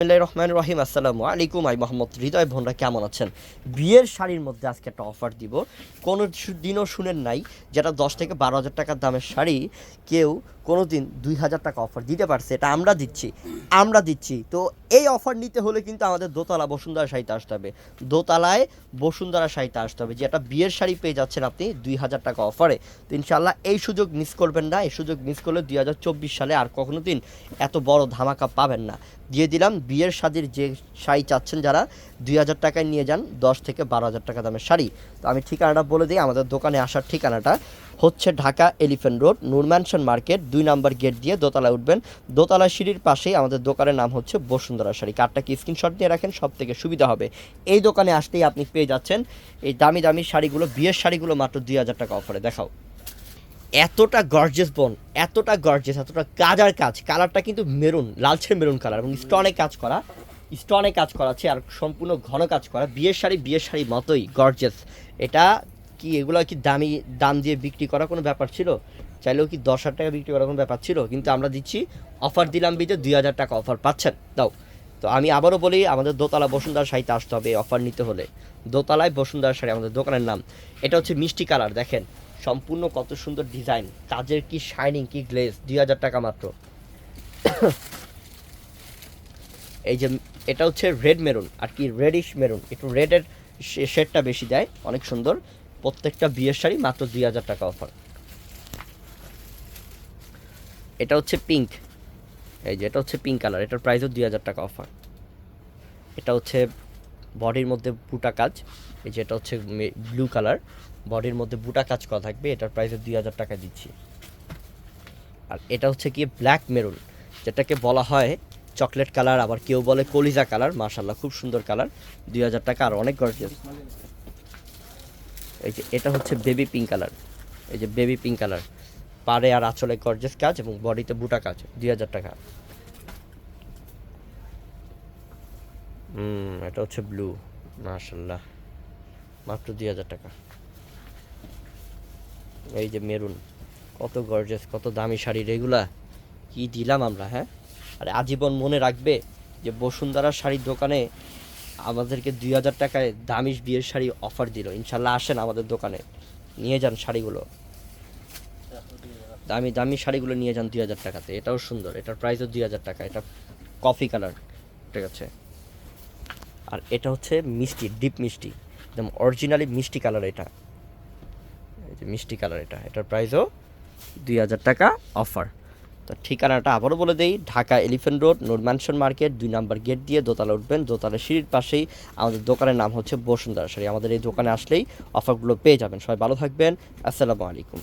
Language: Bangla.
বিসমিল্লাহির রহমান রহিম আসসালামু আলাইকুম আই মোহাম্মদ হৃদয়। বোনরা কেমন আছেন? বিয়ের শাড়ির মধ্যে আজকে একটা অফার দিব। কোনো দিনও শুনেন নাই, যেটা দশ থেকে বারো হাজার টাকার দামের শাড়ি, কেউ কোনো দিন দুই হাজার টাকা অফার দিতে পারছে। এটা আমরা দিচ্ছি আমরা দিচ্ছি। তো এই অফার নিতে হলে কিন্তু আমাদের দোতলা বসুন্ধরা শাড়িতে আসতে হবে। দোতলায় বসুন্ধরা শাড়িতে আসতে হবে। যেটা বিয়ের শাড়ি পেয়ে যাচ্ছেন আপনি দুই হাজার টাকা অফারে তো ইনশাল্লাহ এই সুযোগ মিস করবেন না। এই সুযোগ মিস করলে দুই হাজার চব্বিশ সালে আর কখনো দিন এত বড় ধামাকা পাবেন না। দিয়ে দিলাম। বিয়ের শাড়ির যে শাড়ি চাচ্ছেন যারা, দুই হাজার টাকায় নিয়ে যান, দশ থেকে বারো হাজার টাকা দামের শাড়ি। তো আমি ঠিকানাটা বলে দিই, আমাদের দোকানে আসার ঠিকানাটা হচ্ছে Dhaka Elephant Road Noor Mansion market, দুই নাম্বার গেট দিয়ে দোতলায় উঠবেন। দোতলা সিঁড়ির পাশেই আমাদের দোকানের নাম হচ্ছে বসুন্ধরা শাড়ি। কার্ডটা কি স্ক্রিনশট দিয়ে রাখেন? সব থেকে সুবিধা হবে। এই দোকানে আসতেই আপনি পেয়ে যাচ্ছেন এই দামি দামি শাড়িগুলো, বিয়ের শাড়িগুলো মাত্র দুই হাজার টাকা অফারে দেখাও। এতটা গর্জেস বোন এতটা গর্জেস এতটা কাজার কাজ। কালারটা কিন্তু মেরুন লালচে মেরুন কালার এবং স্টোনে কাজ করা। স্টোনে কাজ করা আছে আর সম্পূর্ণ ঘন কাজ করা। বিয়ের শাড়ি বিয়ের শাড়ি মতোই গর্জেস এটা কি, এগুলো কি দামি, দাম দিয়ে বিক্রি করা কোনো ব্যাপার ছিল? চাইলেও কি দশ হাজার টাকা বিক্রি করার কোনো ব্যাপার ছিল? কিন্তু আমরা দিচ্ছি অফার দিলাম বিতে দুই হাজার টাকা অফার পাচ্ছেন। দাও। তো আমি আবারও বলি, আমাদের দোতলা বসুন্ধরা শাড়িতে আসতে হবে অফার নিতে হলে। দোতলায় বসুন্ধরা শাড়ি আমাদের দোকানের নাম। এটা হচ্ছে মিষ্টি কালার দেখেন। সম্পূর্ণ কত সুন্দর ডিজাইন। কাজের কি শাইনিং, কি গ্লেজ, দুই হাজার টাকা মাত্র। এই যে, এটা হচ্ছে রেড মেরুন, আর কি রেডিশ মেরুন। একটু রেডের শেডটা বেশি দেয়, অনেক সুন্দর। প্রত্যেকটা বিয়ের শাড়ি মাত্র দুই হাজার টাকা অফার। এটা হচ্ছে পিঙ্ক। এই যে, এটা হচ্ছে পিঙ্ক কালার, এটার প্রাইসও দুই হাজার টাকা অফার। এটা হচ্ছে বডির মধ্যে বুটা কাজ, এই যে এটা হচ্ছে ব্লু কালার বডির মধ্যে বুটা কাজ করা থাকবে, এটার প্রাইসে দুই হাজার টাকা দিচ্ছি। আর এটা হচ্ছে কি ব্ল্যাক মেরুন যেটাকে বলা হয় চকলেট কালার আবার কেউ বলে কলিজা কালার মাশাল্লাহ খুব সুন্দর কালার দুই হাজার টাকা, আর অনেক গর্জিয়াস এই যে, এটা হচ্ছে বেবি পিঙ্ক কালার এই যে বেবি পিঙ্ক কালার পাড়ে আর আঁচলে গর্জেস কাজ এবং বডিতে বুটা কাজ, দুই হাজার টাকা। হুম, এটা হচ্ছে ব্লু মাশাল্লাহ মাত্র দুই হাজার টাকা। এই যে মেরুন, কত গর্জেস কত দামি শাড়ি। রেগুলা কি দিলাম আমরা হ্যাঁ? আরে আজীবন মনে রাখবে যে বসুন্ধরা শাড়ির দোকানে আমাদেরকে দুই হাজার টাকায় দামি বিয়ের শাড়ি অফার দিল। ইনশাল্লাহ আসেন আমাদের দোকানে, নিয়ে যান শাড়িগুলো। দামি দামি শাড়িগুলো নিয়ে যান দুই হাজার টাকাতে। এটাও সুন্দর, এটার প্রাইসও দুই হাজার টাকা। এটা কফি কালার ঠিক আছে? আর এটা হচ্ছে মিষ্টি, ডিপ মিষ্টি। একদম অরিজিনালি মিষ্টি কালার এটা। এই যে মিষ্টি কালার এটা। এটার প্রাইসও দুই হাজার টাকা অফার তো ঠিকানাটা আবারও বলে দেই, Dhaka Elephant Road Noor Mansion market, দুই নাম্বার গেট দিয়ে দোতলা উঠবেন। দোতলা সিঁড়ির পাশেই আমাদের দোকানের নাম হচ্ছে বসুন্ধরা। শাড়ি আমাদের এই দোকানে আসলেই অফারগুলো পেয়ে যাবেন। সবাই ভালো থাকবেন। আসসালামু আলাইকুম।